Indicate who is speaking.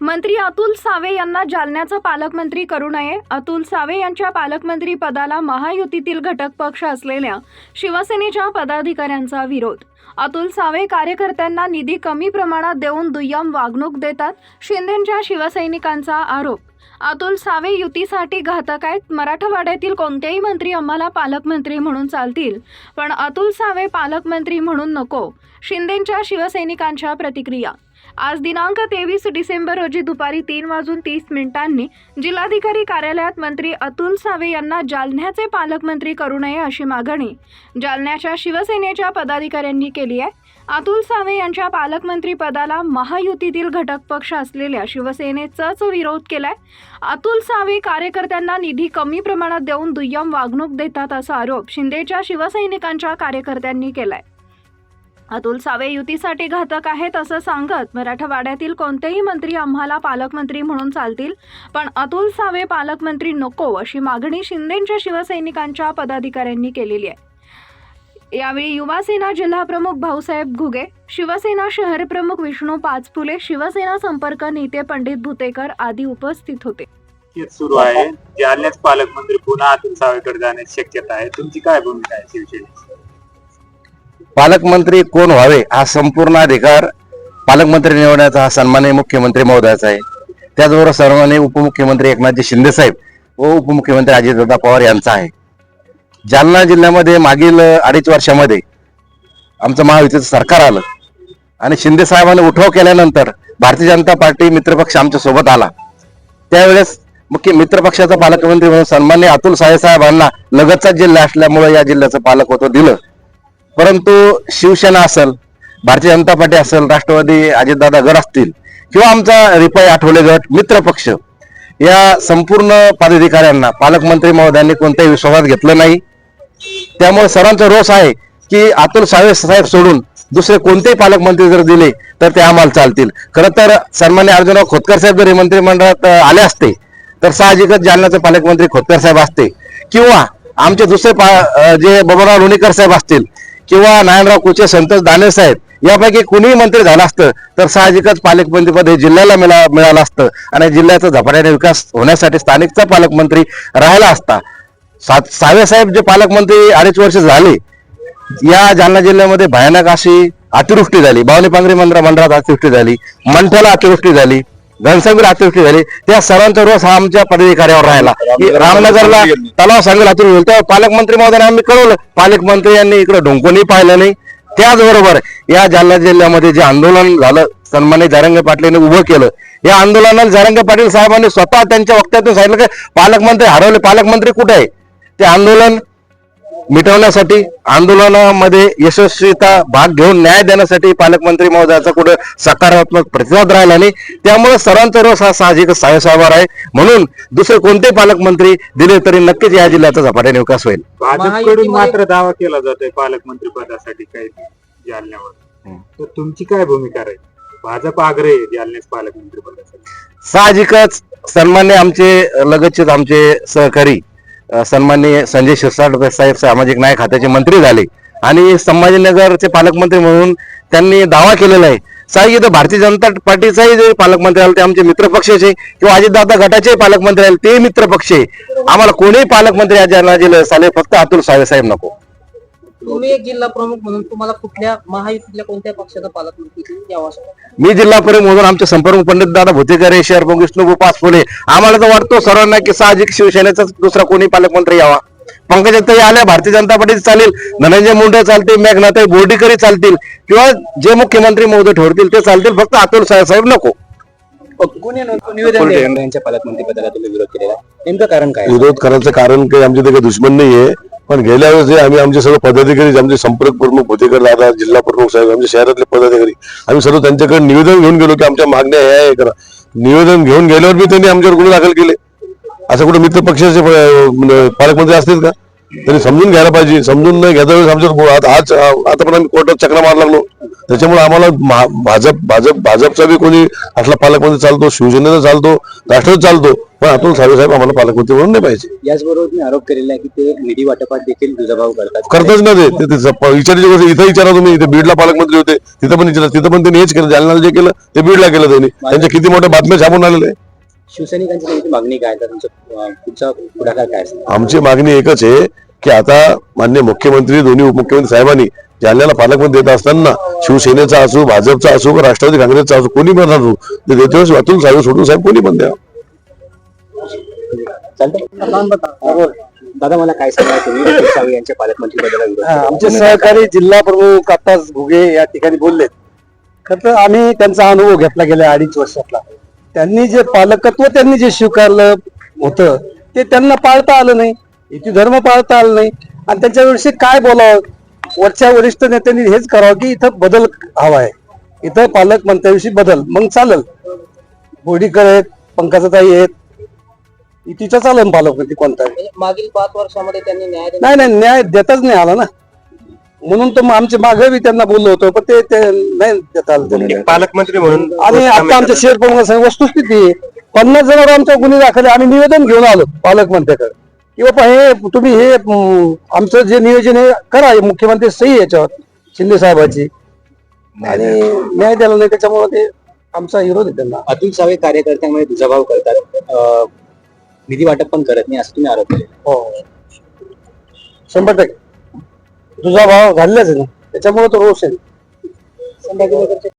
Speaker 1: मंत्री अतुल सावे यांना जालन्याचं पालकमंत्री करू नये. अतुल सावे यांच्या पालकमंत्री पदाला महायुतीतील घटक पक्ष असलेल्या शिवसेनेच्या पदाधिकाऱ्यांचा विरोध. अतुल सावे कार्यकर्त्यांना निधी कमी प्रमाणात देऊन दुय्यम वागणूक देतात शिंदेच्या शिवसैनिकांचा आरोप. अतुल सावे युतीसाठी घातक आहेत. मराठवाड्यातील कोणतेही मंत्री आम्हाला पालकमंत्री म्हणून चालतील. पण अतुल सावे पालकमंत्री म्हणून नको. शिंदेच्या शिवसैनिकांच्या प्रतिक्रिया. आज दिनांक तेवीस डिसेंबर रोजी दुपारी तीन वाजून तीस मिनिटांनी जिल्हाधिकारी कार्यालयात मंत्री अतुल सावे यांना जालन्याचे पालकमंत्री करू नये अशी मागणी जालन्याच्या शिवसेनेच्या पदाधिकाऱ्यांनी केली आहे. अतुल सावे यांच्या पालकमंत्री पदाला महायुतीतील घटक पक्ष असलेल्या शिवसेनेचाच विरोध केलाय. अतुल सावे कार्यकर्त्यांना निधी कमी प्रमाणात देऊन दुय्यम वागणूक देतात असा आरोप शिंदेच्या शिवसैनिकांच्या कार्यकर्त्यांनी केलाय. अतुल सावे युतीसाठी घातक आहेत असं सांगत मराठवाड्यातील कोणतेही मंत्री आम्हाला पालकमंत्री म्हणून चालतील. पण अतुल सावे पालकमंत्री नको अशी मागणी शिंदेच्या शिवसैनिकांच्या पदाधिकाऱ्यांनी केलेली आहे. यावेळी युवासेना जिल्हाप्रमुख भाऊसाहेब घुगे शिवसेना शहर प्रमुख विष्णू पाचपुले शिवसेना संपर्क नेते पंडित भुतेकर आदी उपस्थित होते.
Speaker 2: सुरू आहे. पालकमंत्री पुन्हा अतुल सावेकडे जाण्याची शक्यता आहे. तुमची काय भूमिका आहे शिवसेनेची?
Speaker 3: पालकमंत्री कोण व्हावे हा संपूर्ण अधिकार पालकमंत्री निवडण्याचा हा सन्माननीय मुख्यमंत्री महोदयाचा आहे. त्याचबरोबर सर्वांनी उपमुख्यमंत्री एकनाथजी शिंदे साहेब व उपमुख्यमंत्री अजितदादा पवार यांचा आहे. जालना जिल्ह्यामध्ये मागील अडीच वर्षामध्ये आमचं महायुतीचं सरकार आलं आणि शिंदे साहेबांनी उठाव केल्यानंतर भारतीय जनता पार्टी मित्रपक्ष आमच्यासोबत आला. त्यावेळेस मुख्य मित्रपक्षाचा पालकमंत्री म्हणून सन्मान्य अतुल साहेब साहेबांना लगतचा जिल्हा असल्यामुळे या जिल्ह्याचं पालकत्व दिलं. परंतु शिवसेना असेल भारतीय जनता पार्टी असेल राष्ट्रवादी अजितदादा गट असतील किंवा आमचा रिपाई आठवले गट मित्र पक्ष या संपूर्ण पदाधिकाऱ्यांना पालकमंत्री महोदयांनी कोणत्याही विश्वासात घेतलं नाही. त्यामुळे सर्वांचा रोष आहे की अतुल सावे साहेब सोडून दुसरे कोणतेही पालकमंत्री जर दिले तर ते आम्हाला चालतील. खरं तर सन्मान्य अर्जुनराव खोतकर साहेब जर हे मंत्रिमंडळात आले असते तर साहजिकच जालन्याचे पालकमंत्री खोतकर साहेब असते. किंवा आमचे दुसरे पा जे बबनराव लोणीकर साहेब असतील किंवा नारायणराव कुचे संतोष दानेसाहेब यापैकी कुणीही मंत्री झालं असतं तर साहजिकच पालकमंत्रीपद हे जिल्ह्याला मिळा मिळालं असतं. आणि जिल्ह्याचा झपाट्याने विकास होण्यासाठी स्थानिकचा पालकमंत्री राहिला असता. सा- सावे साहेब जे पालकमंत्री अडीच वर्ष झाले या जालना जिल्ह्यामध्ये भयानक अशी अतिवृष्टी झाली. बावली पांगरी मंदिरा मंडळात अतिवृष्टी झाली. मंठ्याला अतिवृष्टी झाली. घनसंगीर अतिवृष्टी झाली. त्या सर्वांचा रोष हा आमच्या पदाधिकाऱ्यावर राहिला. रामनगरला तलाव सांगेल अतिवृष्टी झाली तेव्हा पालकमंत्री महोदयांना आम्ही कळवलं. पालकमंत्री यांनी इकडे ढोंकूनही पाहिलं नाही. त्याचबरोबर या जालना जिल्ह्यामध्ये जे आंदोलन झालं सन्मानित जारंगे पाटलांनी उभं केलं या आंदोलनाला जारंगे पाटील साहेबांनी स्वतः त्यांच्या वक्त्यातून सांगितलं की पालकमंत्री हरवले. पालकमंत्री कुठे आहे? ते आंदोलन मिटवण्यासाठी आंदोलनामध्ये यशस्वीता भाग घेऊन न्याय देण्यासाठी पालकमंत्री महोदयाचा कुठे सकारात्मक प्रतिसाद राहिला नाही. त्यामुळे सर्वांचा रोष हा साहजिक साहेबावर आहे. म्हणून दुसरे कोणते पालकमंत्री दिले तरी नक्कीच या जिल्ह्याचा झपाट्याने विकास होईल.
Speaker 2: भाजपकडून मात्र दावा केला जातोय पालकमंत्री पदासाठी काही जालन्यावर. तर तुमची काय भूमिका राहील? भाजप आग्रह आहे जालन्यात पालकमंत्री पदासाठी.
Speaker 3: साहजिकच सन्मान्य आमचे लगतचेच आमचे सहकारी सन्माननीय संजय शिरसाट साहेब सामाजिक न्याय खात्याचे मंत्री झाले. आणि संभाजीनगरचे पालकमंत्री म्हणून त्यांनी दावा केलेला आहे. साहेब इथं भारतीय जनता पार्टीचाही जे पालकमंत्री आले ते आमचे मित्रपक्षाचे किंवा अजितदादा गटाचे पालकमंत्री आले ते मित्रपक्ष आहे आम्हाला कोणीही पालकमंत्री आज जालना जिल्ह्यात आले फक्त अतुल सावे साहेब नको.
Speaker 4: तुम्ही एक जिल्हा प्रमुख म्हणून तुम्हाला कुठल्या महायुतीतल्या कोणत्या पक्षाचा पालकमंत्री यावा?
Speaker 3: मी जिल्हा प्रमुख म्हणून आमचे संपर्क पंडित दादा भुतेकर हे शहर प्रमुख विष्णू पाच फुले आम्हाला तर वाटतो सर्वांना की साहजिक शिवसेनेचा दुसरा कोणी पालकमंत्री यावा. पंकजाताई आल्या भारतीय जनता पार्टी चालेल. धनंजय मुंडे चालतील मेघनाथाई बोर्डीकरी चालतील. किंवा जे मुख्यमंत्री महोदय ठरतील ते चालतील. फक्त अतुल साहेब नको.
Speaker 4: निवेदन पालकमंत्री पदाला तुम्ही विरोध केलेला नेमकं कारण काय
Speaker 5: विरोध करायचं कारण काही आमच्या काही दुश्मन नाहीये. पण गेल्या वेळेस जे आम्ही आमचे सर्व पदाधिकारी आमचे संपर्क प्रमुख भुतेकर दादा जिल्हा प्रमुख साहेब आमच्या शहरातले पदाधिकारी आम्ही सर्व त्यांच्याकडे निवेदन घेऊन गेलो की आमच्या मागण्या ह्या आहे करा. निवेदन घेऊन गेल्यावर बी त्यांनी आमच्यावर गुन्हे दाखल केले. असं कुठे मित्र पक्षाचे पालकमंत्री असतील का? त्यांनी समजून घ्यायला पाहिजे. समजून नाही घेता वेळेस आमच्यावर आता आज आता पण आम्ही कोर्टात चक्रा मार लागलो. त्याच्यामुळे आम्हाला महा- भाजप भाजप भाजपचा बी कोणी असला पालकमंत्री चालतो शिवसेनेचा चालतो राष्ट्रवादी चालतो पण अतुल सावे साहेब आम्हाला पालकमंत्री म्हणून नाही पाहिजे
Speaker 6: याचबरोबर मी आरोप केलेला आहे की ते निधी वाटपात देखील दुजाभाव करतात
Speaker 5: करताच ना ते. विचारायची गोष्ट इथं विचारा तुम्ही इथे बीडला पालकमंत्री होते तिथं पण विचारा तिथं पण त्यांनी हेच केलं जालन्याला जे केलं ते बीडला केलं त्यांनी त्यांच्या किती मोठ्या बातम्या छापून आलेले आहे.
Speaker 6: शिवसैनिकांची नेमकी मागणी काय तर तुमचं अं, पुढचा पुढाकार काय
Speaker 5: आमची मागणी एकच आहे की आता मान्य मुख्यमंत्री दोन्ही उपमुख्यमंत्री साहेबांनी जालन्याला पालकमंत्री देत असताना शिवसेनेचा असो भाजपचा असो का राष्ट्रवादी काँग्रेसचा असो कोणी पण असो ते देते अतुल साहेब सोडून साहेब कोणी पण द्या.
Speaker 6: चालतं दादा मला काय सांगा यांच्या पालकमंत्री
Speaker 7: हा. आमचे सहकारी जिल्हा प्रमुख आताच घुगे या ठिकाणी बोललेत. खरं तर आम्ही त्यांचा अनुभव घेतला गेल्या अडीच वर्षातला. त्यांनी जे पालकत्व त्यांनी जे स्वीकारलं होतं ते त्यांना पाळता आलं नाही. इथे धर्म पाळता आलं नाही. आणि त्यांच्याविषयी काय बोलावं? वरच्या वरिष्ठ नेत्यांनी हेच करावं की इथं बदल हवा आहे. इथं पालकमंत्र्याविषयी बदल. मग चालेल. बोडीकर आहेत पंकजाताई आहेत. तिचा चालेल पालकमंत्री कोणता
Speaker 4: म्हणजे मागील पाच वर्षामध्ये त्यांनी न्याय
Speaker 7: नाही नाही न्याय देताच नाही आला ना. म्हणून तर मग आमचे मागे बी त्यांना बोललो होतो पण ते ते नाही देता आलं त्यांना.
Speaker 3: पालकमंत्री म्हणून
Speaker 7: आणि आता आमच्या शेअर प्रमुख वस्तुस्थिती. पन्नास जणांवर आमच्या गुन्हे दाखल. आम्ही निवेदन घेऊन आलो पालकमंत्र्याकडे की बाबा हे तुम्ही हे अं, आमचं जे नियोजन आहे करा. हे मुख्यमंत्री सही आहे याच्यावर शिंदे साहेबाची. आणि न्याय दिला नाही त्याच्यामुळे ते आमचा विरोध आहे त्यांना.
Speaker 6: अतुल सावे कार्यकर्त्यांमध्ये दुजाभाव करतात. अं, निधी वाटप पण करत नाही असं तुम्ही आरोप केले.
Speaker 7: हो. शंभर टक्के. तुझा भाव घाललाच आहे ना त्याच्यामुळे तो रोष आहे.